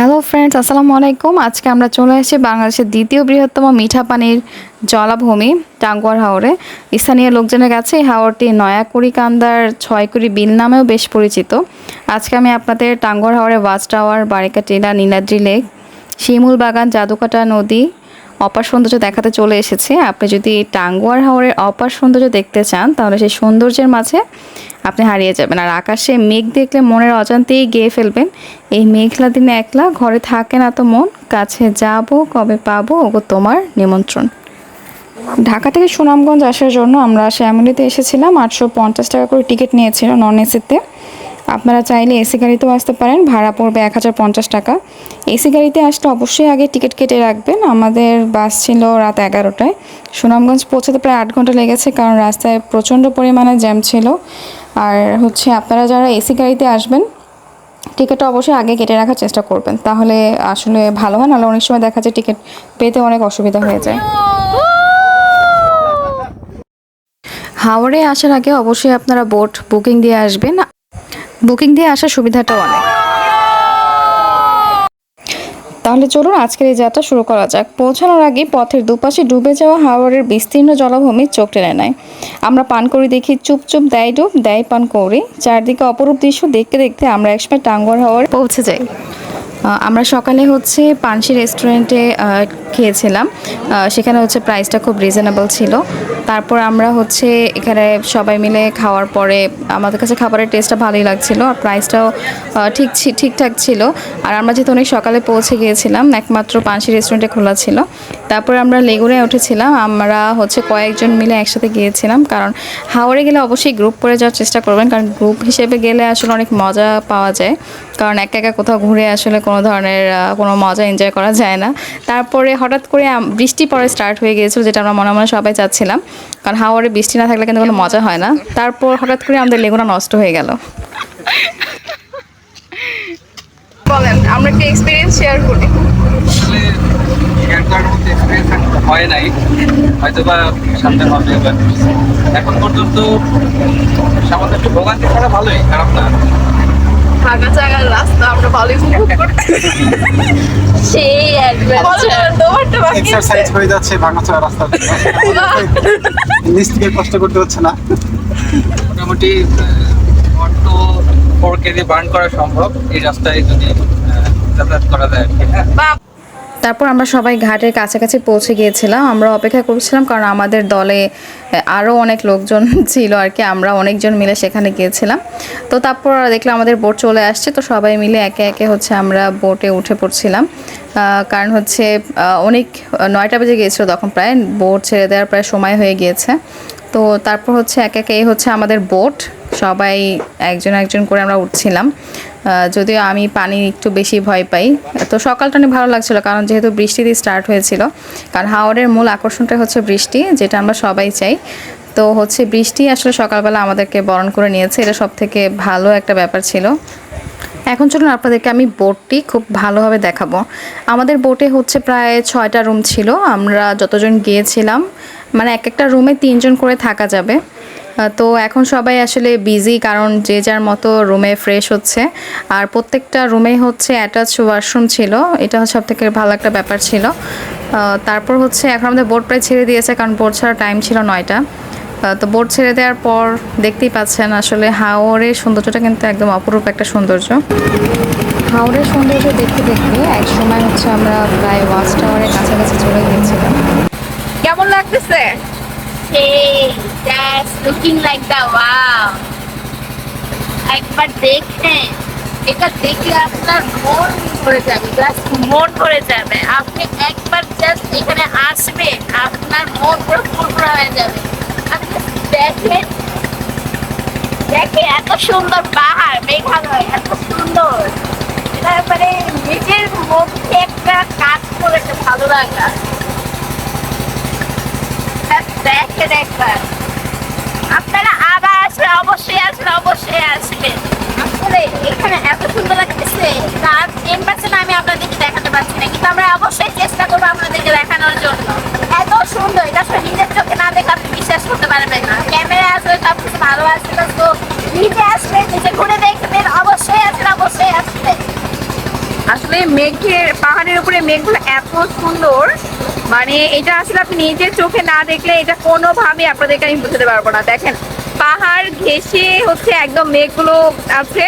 Hello friends আসসালামু আলাইকুম। আজকে আমরা চলে এসেছি বাংলাদেশের দ্বিতীয় বৃহত্তম মিঠা পানির জলাভূমি, টাঙ্গুয়ার হাওরে। স্থানীয় লোকজনের কাছে এই হাওরটি নয়াকুড়ি কান্দার ছয়কুড়ি বিল নামেও বেশ পরিচিত। আজকে আমি আপনাদের টাঙ্গুয়ার হাওরে ওয়াচ টাওয়ার, বারিকা টিলা, নীলাদ্রি লেক, শিমুল বাগান, জাদুকাটা নদী, অপার সৌন্দর্য দেখাতে চলে এসেছে। আপনি যদি টাঙ্গুয়ার হাওরের অপার সৌন্দর্য দেখতে চান, তাহলে সেই সৌন্দর্যের মাঝে আপনি হারিয়ে যাবেন। আর আকাশে মেঘ দেখলে মনের অজান্তেই গেয়ে ফেলবেন। এই মেঘলা দিনে একলা ঘরে থাকে না তো মন। কাছে যাব, কবে পাবো? ওগো তোমার নিমন্ত্রণ। ঢাকা থেকে সুনামগঞ্জ আসার জন্য আমরা শ্যামলিতে এসেছিলাম। আটশো পঞ্চাশ টাকা করে টিকিট নিয়েছিল নন এসিতে। আপনারা চাইলে এসি গাড়িতেও আসতে পারেন। ভাড়া পড়বে এক হাজার পঞ্চাশ টাকা। এসি গাড়িতে আসলে অবশ্যই আগে টিকিট কেটে রাখবেন। আমাদের বাস ছিল রাত এগারোটায়। সুনামগঞ্জ পৌঁছাতে প্রায় আট ঘণ্টা লেগেছে, কারণ রাস্তায় প্রচণ্ড পরিমাণে জ্যাম ছিল। আর হচ্ছে আপনারা যারা এসি গাড়িতে আসবেন, টিকিটটা অবশ্যই আগে কেটে রাখার চেষ্টা করবেন। তাহলে আসলে ভালো হয়, নাহলে অনেক সময় দেখা যায় টিকিট পেতে অনেক অসুবিধা হয়ে যায়। হাওড়ে আসার আগে অবশ্যই আপনারা বোট বুকিং দিয়ে আসবেন। বুকিং দিয়ে আসার সুবিধাটাও অনেক। তাহলে চলুন আজকের এই যাত্রা শুরু করা যাক। পৌঁছানোর আগে পথের দুপাশে ডুবে যাওয়া হাওড়ের বিস্তীর্ণ জলাভূমি চোখ টেনে নেয়। আমরা পান করি দেখি চুপ চুপ দেয় ডুব, দেয় পান করি। চারদিকে অপরূপ দৃশ্য দেখতে দেখতে আমরা একসময় টাঙ্গর হাওয়ার পৌঁছে যাই। আমরা সকালে হচ্ছে পানসি রেস্টুরেন্টে খেয়েছিলাম। সেখানে হচ্ছে প্রাইসটা খুব রিজনেবল ছিল। তারপর আমরা হচ্ছে এখানে সবাই মিলে খাওয়ার পরে আমাদের কাছে খাবারের টেস্টটা ভালোই লাগছিল আর প্রাইসটাও ঠিক ঠিকঠাক ছিল। আর আমরা যেহেতু অনেক সকালে পৌঁছে গিয়েছিলাম, একমাত্র পানসি রেস্টুরেন্টে খোলা ছিল। তারপর আমরা লেগুনে উঠেছিলাম, আমরা হচ্ছে কয়েকজন মিলে একসাথে গিয়েছিলাম। কারণ হাওড়ে গেলে অবশ্যই গ্রুপ করে যাওয়ার চেষ্টা করবেন, কারণ গ্রুপ হিসেবে গেলে আসলে অনেক মজা পাওয়া যায়। কারণ একা একা কোথাও ঘুরে আসলে কোনো ধরনের কোনো মজা এনজয় করা যায় না। তারপরে হঠাৎ করে বৃষ্টি পরে স্টার্ট হয়ে গিয়েছিল, যেটা আমরা মনে মনে সবাই চাচ্ছিলাম। কারণ হাওয়ারে বৃষ্টি না থাকলে কিন্তু কোনো মজা হয় না। তারপর হঠাৎ করে আমাদের লেগুনা নষ্ট হয়ে গেল। বলেন আমরা একটা এক্সপিরিয়েন্স শেয়ার করি? আসলে শেয়ার করার মতো এক্সপিরিয়েন্স হয় নাই। হয়তো বা সামনে হবে এখন পর্যন্ত সামান্য একটু ভোগান্তি ছাড়া ভালোই খারাপ না। ফাঁকা জায়গার রাস্তা আমরা ভালোই উপভোগ করতে সেই অ্যাডভেঞ্চার বাকি এক্সারসাইজ হয়ে যাচ্ছে ভাঙাচোরা রাস্তা। নিচ থেকে কষ্ট করতে হচ্ছে না। মোটামুটি অটো ফোর কেজি বার্ন করা সম্ভব। এই রাস্তায় যদি যাতায়াত করা যায় আর কি। হ্যাঁ তারপর আমরা সবাই ঘাটের কাছাকাছি পৌঁছে গিয়েছিলাম। আমরা অপেক্ষা করছিলাম কারণ আমাদের দলে আরও অনেক লোকজন ছিল আর কি, আমরা অনেকজন মিলে সেখানে গিয়েছিলাম। তো তারপর দেখলাম আমাদের বোট চলে আসছে, তো সবাই মিলে একে একে হচ্ছে আমরা বোটে উঠে পড়ছিলাম। কারণ হচ্ছে অনেক নয়টা বেজে গিয়েছিল তখন প্রায়, বোট ছেড়ে দেওয়ার প্রায় সময় হয়ে গিয়েছে। তো তারপর হচ্ছে একে একে হচ্ছে আমাদের বোট, সবাই একজন একজন করে আমরা উঠছিলাম। যদিও আমি পানি একটু বেশি ভয় পাই। তো সকালটা অনেক ভালো লাগছিল, কারণ যেহেতু বৃষ্টি দিয়ে স্টার্ট হয়েছিল, কারণ হাওড়ের মূল আকর্ষণটা হচ্ছে বৃষ্টি, যেটা আমরা সবাই চাই। তো হচ্ছে বৃষ্টি আসলে সকালবেলা আমাদেরকে বরণ করে নিয়েছে, এটা সব থেকে ভালো একটা ব্যাপার ছিল। এখন চলুন আপনাদেরকে আমি বোটটি খুব ভালোভাবে দেখাবো। আমাদের বোটে হচ্ছে প্রায় ছয়টা রুম ছিল, আমরা যতজন গিয়েছিলাম মানে এক একটা রুমে তিনজন করে থাকা যাবে। তো এখন সবাই আসলে বিজি কারণ যে যার মতো রুমে ফ্রেশ হচ্ছে। আর প্রত্যেকটা রুমে হচ্ছে অ্যাটাচ ওয়াশরুম ছিল, এটা সব থেকে ভালো একটা ব্যাপার ছিল। তারপর হচ্ছে এখন আমাদের বোর্ড প্রায় ছেড়ে দিয়েছে, কারণ বোট ছাড়া টাইম ছিল নয়টা। তো বোট ছেড়ে দেওয়ার পর দেখতেই পাচ্ছেন আসলে হাওরের সৌন্দর্যটা কিন্তু একদম অপরূপ একটা সৌন্দর্য। হাওরের সৌন্দর্য দেখতে দেখতে এক সময় হচ্ছে আমরা প্রায় ওয়াচ টাওয়ারের কাছাকাছি চলে গিয়েছিলাম। কেমন লাগতেছে? সেই that's looking like the wow একবার দেখেন এটা দেখলে আপনার মন ভরে যাবে জাস্ট মন ভরে যাবে আপনি একবার জাস্ট এখানে আসবেন আপনার মন পুরো ফুরফুরা হয়ে যাবে আপনি দেখেন দেখে এত সুন্দর পাহাড় মেঘালয় এত সুন্দর মানে নিজের মধ্যে একটা কাজ করেছে ভালো লাগা দেখেন একবার আপনারা আবার আসলে অবশ্যই আসলে অবশ্যই আসবেন। আসলে এখানে এত সুন্দর লাগতেছে, তার টেন পার্সেন্ট আমি আপনাদেরকে দেখাতে পারছি না, কিন্তু আমরা অবশ্যই চেষ্টা করব আপনাদেরকে দেখানোর জন্য। এত সুন্দর, এটা আসলে নিজের চোখে না দেখে আপনি বিশ্বাস করতে পারবেন না। ক্যামেরা আসলে সব কিছু ভালো আসবে তো নিজে আসবেন নিজে ঘুরে দেখবেন, অবশ্যই আসবেন অবশ্যই আসবেন। আসলে মেঘের, পাহাড়ের উপরে মেঘগুলো এত সুন্দর মানে এটা আসলে আপনি নিজের চোখে না দেখলে এটা কোনোভাবে আপনাদেরকে আমি বুঝতে পারব না। দেখেন, পাহাড় ঘেসে হচ্ছে একদম মেঘগুলো আছে।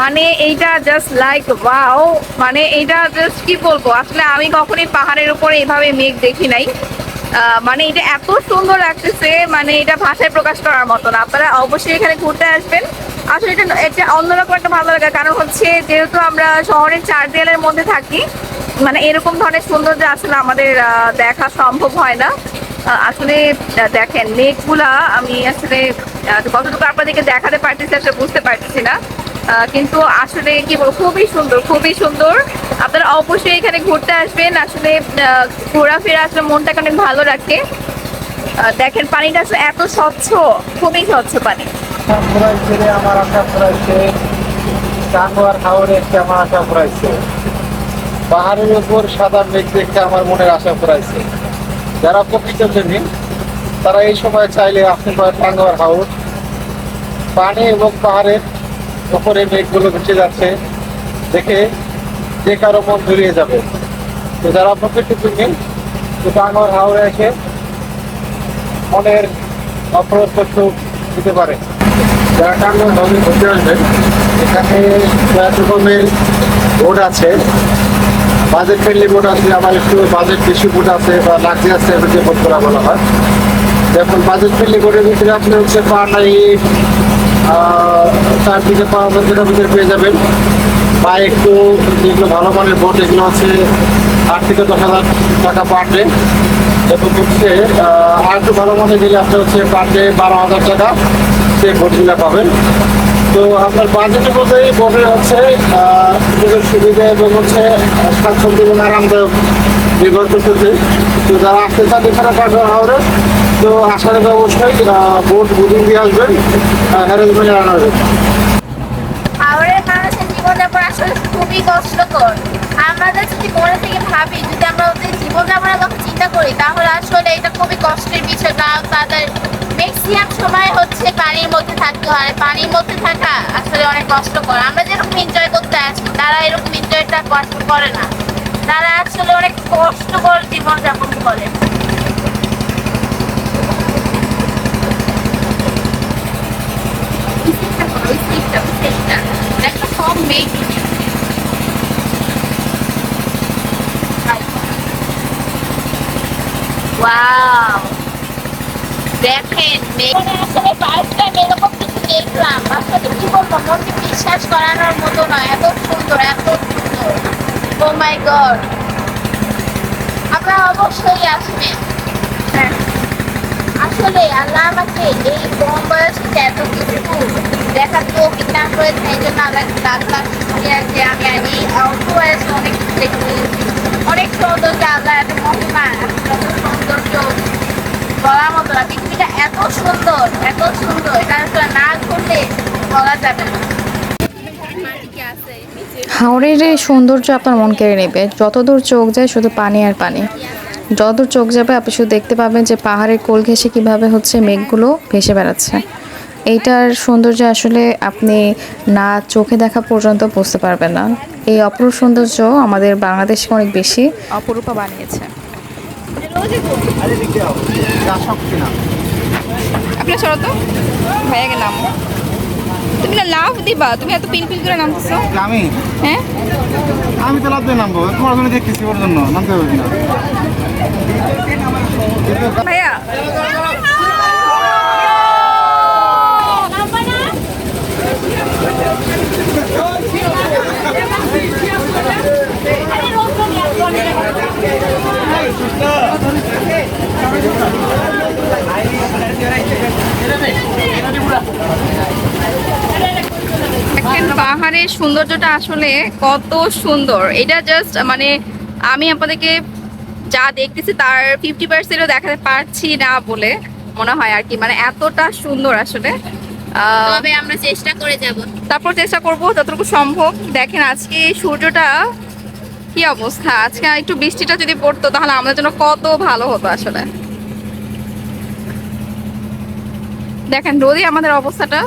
মানে এইটা জাস্ট লাইক ওয়াও মানে এইটা জাস্ট কি বলব? আসলে আমি কখনোই পাহাড়ের উপরে এভাবে মেঘ দেখি নাই। মানে এটা এত সুন্দর লাগতেছে মানে এটা ভাষায় প্রকাশ করার মতো না। আপনারা অবশ্যই এখানে ঘুরতে আসবেন। আসলে এটা এটা অন্যরকম একটা ভালো লাগে কারণ হচ্ছে, যেহেতু আমরা শহরের চার দেয়ালের মধ্যে থাকি মানে এরকম ধরনের সৌন্দর্য আসলে আমাদের দেখা সম্ভব হয় না। আসলে দেখেন, মেঘগুলা আমি আসলে কতটুকু আপনাদেরকে দেখাতে পারতেছি, আসলে বুঝতে পারতেছি না। কিন্তু আসলে কি বলব, খুবই সুন্দর খুবই সুন্দর। আপনারা অবশ্যই এখানে ঘুরতে আসবেন। আসলে ঘোরাফেরা আসলে মনটাকে অনেক ভালো রাখে। দেখেন, পানিটা আসলে এত স্বচ্ছ, খুবই স্বচ্ছ পানি। আমার আশা টাঙ্গুয়ার আমার আশা পাহাড়ের উপর সাদা মেঘ দেখতে আমার মনের আশা ফুরাইছে। যারা প্রকৃত প্রেমী, তারা এই সময় চাইলে আসতে পারে টাঙ্গুয়ার হাওড় পানি এবং পাহাড়ের উপরে মেঘগুলো ভেসে যাচ্ছে। দেখে যে কারও মন জুড়িয়ে যাবে। তো যারা প্রকৃত প্রেমী, তো টাঙ্গুয়ার হাওড়ে এসে মনের অপ্রস্ত সুখ দিতে পারে। যারা টাঙ্গুয়ার হাওড়ে ঘুরতে আসবেন, এখানে রকমের বোট আছে। বাজেট ফ্রেন্ডলি বোট আছে আবার একটু বাজেট বেশি বোট আছে বা লাক্সারিয়াস টাইপের যে বোট করা বলা হয়। এখন বাজেট ফ্রেন্ডলি বোটের ভিতরে আপনি হচ্ছে পার নাইট চার থেকে পাঁচ হাজার টাকার ভিতরে পেয়ে যাবেন। বা একটু যেগুলো ভালো মানের বোট এগুলো আছে আট থেকে দশ হাজার টাকা পার ডে এবং হচ্ছে আর একটু ভালো মানের গেলে আপনি হচ্ছে পার ডে বারো হাজার টাকা সেই বোটগুলো পাবেন। তো আপনার বাজেটের মধ্যে বোটের হচ্ছে সুযোগ সুবিধা এবং হচ্ছে স্বাচ্ছন্দ্য এবং আরামদায়ক নির্ভর করতেছে তো যারা আসতে চান এখানে হাওড়ে তো আসার অবশ্যই বোট বুকিং দিয়ে আসবেন মানুষের জীবনযাপন আসলে খুবই আমরা যদি মনে থেকে ভাবি, যদি আমরা ওদের জীবনযাপনের কথা চিন্তা করি, তাহলে আসলে এটা খুবই কষ্টের বিষয় তাদের ম্যাক্সিমাম সময় হচ্ছে পানির মধ্যে থাকতে হয়। পানির মধ্যে থাকা আসলে অনেক কষ্টকর। আমরা যেরকম এনজয় করতে আসি তারা এরকম এনজয়টা কষ্ট করে না। তারা আসলে অনেক কষ্টকর জীবনযাপন করে। চেষ্টা দেখেন আসলে সুন্দর এত হ্যাঁ আল্লাহ আমাকে এই কম বয়সে এত কিছু দেখার তো বিজ্ঞান করেছে এই জন্য আল্লাহ লাখ লাখ আমি অনেক কিছু অনেক আল্লাহ এত মহিমা এত সৌন্দর্য বলার মতো না পৃথিবীটা এত সুন্দর এত সুন্দর এটা না করলে বলা যাবে না হাওড়ের এই সৌন্দর্য আপনার মন কেড়ে নেবে যতদূর চোখ যায় শুধু পানি আর পানি যতদূর চোখ যাবে আপনি শুধু দেখতে পাবেন যে পাহাড়ের কোল ঘেঁষে কীভাবে হচ্ছে মেঘগুলো ভেসে বেড়াচ্ছে এইটার সৌন্দর্য আসলে আপনি না চোখে দেখা পর্যন্ত বুঝতে পারবেন না এই অপরূপ সৌন্দর্য আমাদের বাংলাদেশকে অনেক বেশি অপরূপা বানিয়েছে আপনার সরো তো ভাইয়া গেলাম তুমি না লাভ দিবা তুমি এত পিন পিন করে নামতেছো। আমি? হ্যাঁ? আমি তো লাভ দিয়ে নামবো তোমার জন্য দেখতেছি ওর জন্য নামতে হবে না ভাইয়া। দেখেন পাহাড়ের সৌন্দর্যটা আসলে কত সুন্দর। এটা জাস্ট মানে আমি আপনাদেরকে যা দেখতেছি তার ফিফটি পার্সেন্টও দেখাতে পারছি না বলে মনে হয় আর কি। মানে এতটা সুন্দর আসলে। তবে আমরা চেষ্টা করে যাব। তারপর চেষ্টা করব যতটুকু সম্ভব। দেখেন আজকে সূর্যটা কি অবস্থা? আজকে একটু বৃষ্টিটা যদি পড়তো তাহলে আমাদের জন্য কত ভালো হতো আসলে। দেখেন, রোদি আমাদের অবস্থাটা।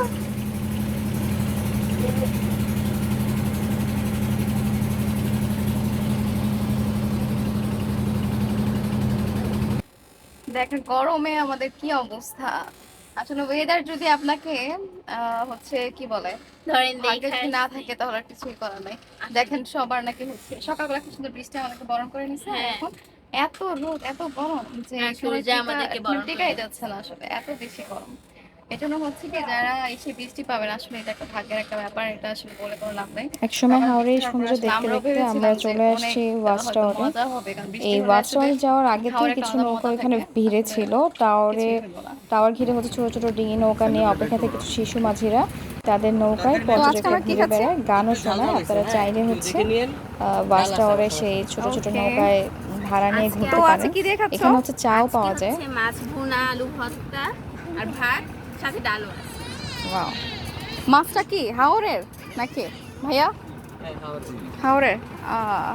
দেখেন, গরমে আমাদের কি অবস্থা? আসলে ওয়েদার যদি আপনাকে আহ, হচ্ছে কি বলে ধরেন যদি না থাকে তাহলে আর কিছুই করার নাই। দেখেন সবার নাকি হচ্ছে সকালবেলা কি সুন্দর বৃষ্টি আমাদেরকে বরণ করে নিছে। হ্যাঁ। এখন এত রোদ এত গরম যে হ্যাঁ, সূর্য আমাদেরকে বরণ টিকাই যাচ্ছে না আসলে এত বেশি গরম। এটা জন্য হচ্ছে কি যারা এসে বৃষ্টি পাবেন আসলে এটা একটা ভাগ্যের একটা ব্যাপার এটা আসলে বলে কোনো লাভ নেই। একসময় সৌন্দর্য দেখতে দেখতে আমরা চলে আসছি ওয়াচ টাওয়ারে এই হলে ওয়াচ টাওয়ারে যাওয়ার আগে থেকে একটা কিছু নৌকা এখানে ভিড়ে ছিল। টাওয়ারে। টাওয়ার ঘিরে হচ্ছে ছোট ছোট ডিঙি নৌকা নিয়ে অপেক্ষাতে কিছু শিশু মাঝিরা তাদের নৌকায় পর্যটকরা ঘুরে বেড়ায়। গানও শোনায় আপনারা চাইলে হচ্ছে টাওয়ারে সেই ছোট ছোট নৌকায় ভাড়া নিয়ে ঘুরতে পারেন। খাচ্ছ? এখানে হচ্ছে চাও পাওয়া যায়। মাছ ভুনা আলু ভর্তা আর ভাত। সাথে ডালও আছে। ওয়াও মাছটা কি? হাওরের নাকি? ভাইয়া? হাওরের। আহ,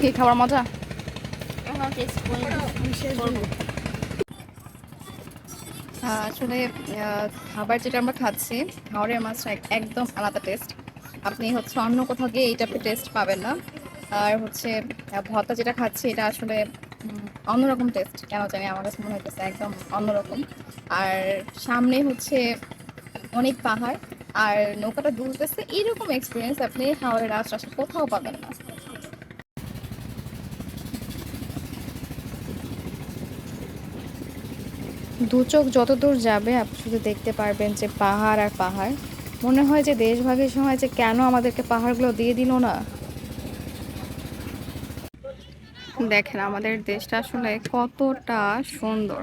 কি খাবার মজা? আসলে খাবার যেটা আমরা খাচ্ছি হাওড়ের মাছটা একদম আলাদা টেস্ট আপনি হচ্ছে অন্য কোথাও গিয়ে এই টাইপের টেস্ট পাবেন না। আর হচ্ছে ভর্তা যেটা খাচ্ছি, এটা আসলে অন্যরকম টেস্ট কেন জানি আমার কাছে মনে হইতেছে একদম অন্যরকম। আর সামনে হচ্ছে অনেক পাহাড়, আর নৌকাটা দুলতেছে, এরকম এক্সপিরিয়েন্স আপনি হাওড়ের আশপাশে কোথাও পাবেন না। দু চোখ যত দূর যাবে, আপনি শুধু দেখতে পারবেন যে পাহাড় আর পাহাড়। মনে হয় যে দেশভাগের সময় যে কেন আমাদেরকে পাহাড়গুলো দিয়ে দিল না? দেখেন, আমাদের দেশটা আসলে কতটা সুন্দর।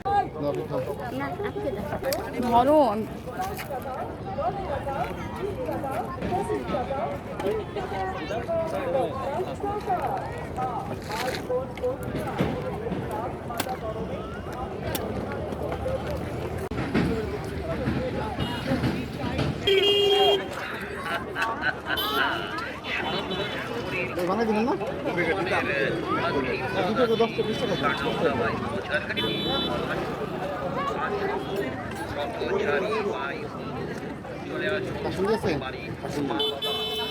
나 아프다. 바로 안... বানাই দিলেন না? দুটো দশটা বিশ টাকা।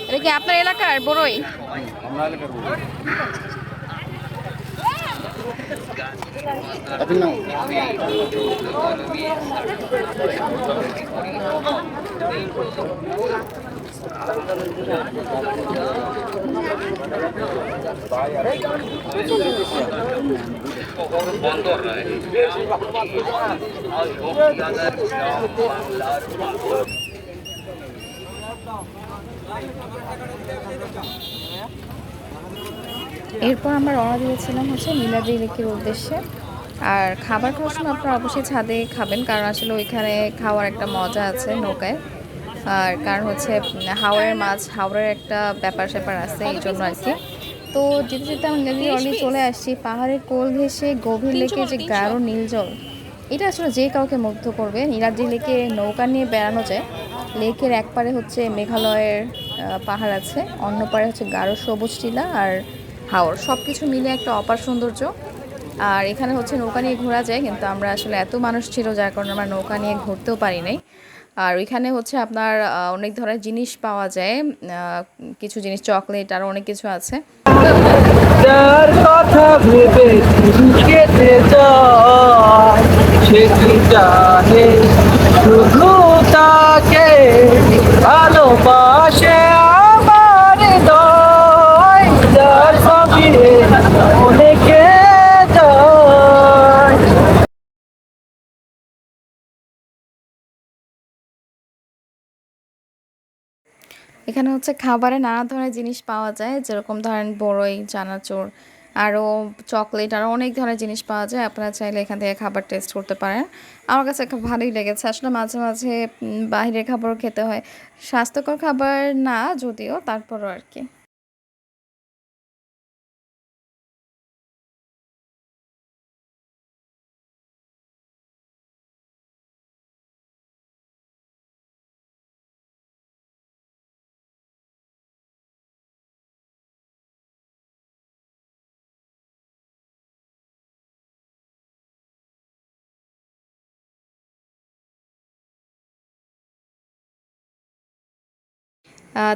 এটা কি আপনার এলাকার বড়ই? আমরা এলাকার নাও এরপর আমরা রওনা দিয়েছিলাম হচ্ছে নীলাদ্রি লেকের উদ্দেশ্যে। আর খাবার খাওয়ার সময় আপনারা অবশ্যই ছাদে খাবেন, কারণ আসলে ওইখানে খাওয়ার একটা মজা আছে নৌকায়। আর কারণ হচ্ছে হাওড়ের মাছ হাওড়ের একটা ব্যাপার স্যাপার আছে এই জন্য আর কি। তো যেতে যেতে আমরা নীলাদ্রি অলরেডি চলে আসছি পাহাড়ের কোল ঘেসে গভীর লেকে যে গাঢ় নীল জল এটা আসলে যে কাউকে মুগ্ধ করবে। নীলাদ্রি লেকে নৌকা নিয়ে বেড়ানো যায় লেকের এক পারে হচ্ছে মেঘালয়ের পাহাড় আছে অন্য পারে হচ্ছে গাঢ় সবুজ টিলা আর হাওড় সব কিছু মিলে একটা অপার সৌন্দর্য। আর এখানে হচ্ছে নৌকা নিয়ে ঘোরা যায় কিন্তু আমরা আসলে এত মানুষ ছিল যার কারণে আমরা নৌকা নিয়ে ঘুরতেও পারি নাই। আর ওইখানে হচ্ছে আপনার অনেক ধরনের জিনিস পাওয়া যায় কিছু জিনিস, চকলেট আর অনেক কিছু আছে। ভালোবাসে আমার হৃদয় এখানে হচ্ছে খাবারে নানা ধরনের জিনিস পাওয়া যায়, যেরকম ধরেন বড়ই, চানাচুর, আরও চকলেট, আরও অনেক ধরনের জিনিস পাওয়া যায়। আপনারা চাইলে এখান থেকে খাবার টেস্ট করতে পারেন। আমার কাছে খুব ভালোই লেগেছে। আসলে মাঝে মাঝে বাইরের খাবারও খেতে হয়। স্বাস্থ্যকর খাবার না, যদিও তারপরও আর কি।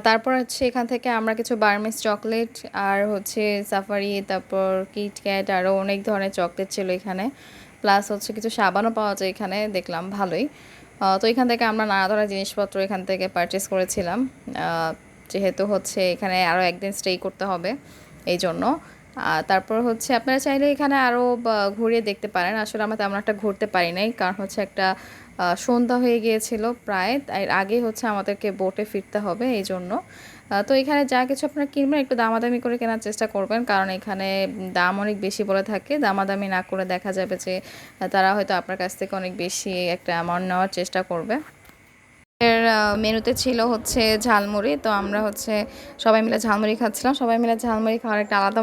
তারপর হচ্ছে এখান থেকে আমরা কিছু বার্মিস চকলেট আর হচ্ছে সাফারি, তারপর কিটক্যাট আরও অনেক ধরনের চকলেট ছিল এখানে। প্লাস হচ্ছে কিছু সাবানও পাওয়া যায় এখানে, দেখলাম ভালোই। তো এখান থেকে আমরা নানা ধরনের জিনিসপত্র এখান থেকে পারচেস করেছিলাম। যেহেতু হচ্ছে এখানে আরও একদিন স্টে করতে হবে এই জন্য তারপর হচ্ছে আপনারা চাইলে এখানে আরও ঘুরিয়ে দেখতে পারেন। আসলে আমরা তেমন একটা ঘুরতে পারি নাই, কারণ হচ্ছে একটা সন্ধ্যা হয়ে গিয়েছিল প্রায়, এর আগে হচ্ছে আমাদেরকে বোটে ফিরতে হবে এই জন্য। তো এখানে যা কিছু আপনারা কিনবেন, একটু দামাদামি করে কেনার চেষ্টা করবেন, কারণ এখানে দাম অনেক বেশি বলে থাকে। দামাদামি না করে দেখা যাবে যে তারা হয়তো আপনার কাছ থেকে অনেক বেশি একটা অ্যামাউন্ট নেওয়ার চেষ্টা করবে। এর মেনুতে ছিল হচ্ছে ঝালমুড়ি, তো আমরা হচ্ছে সবাই মিলে ঝালমুড়ি খাচ্ছিলাম। সবাই মিলে ঝালমুড়ি খাওয়ার একটা আলাদা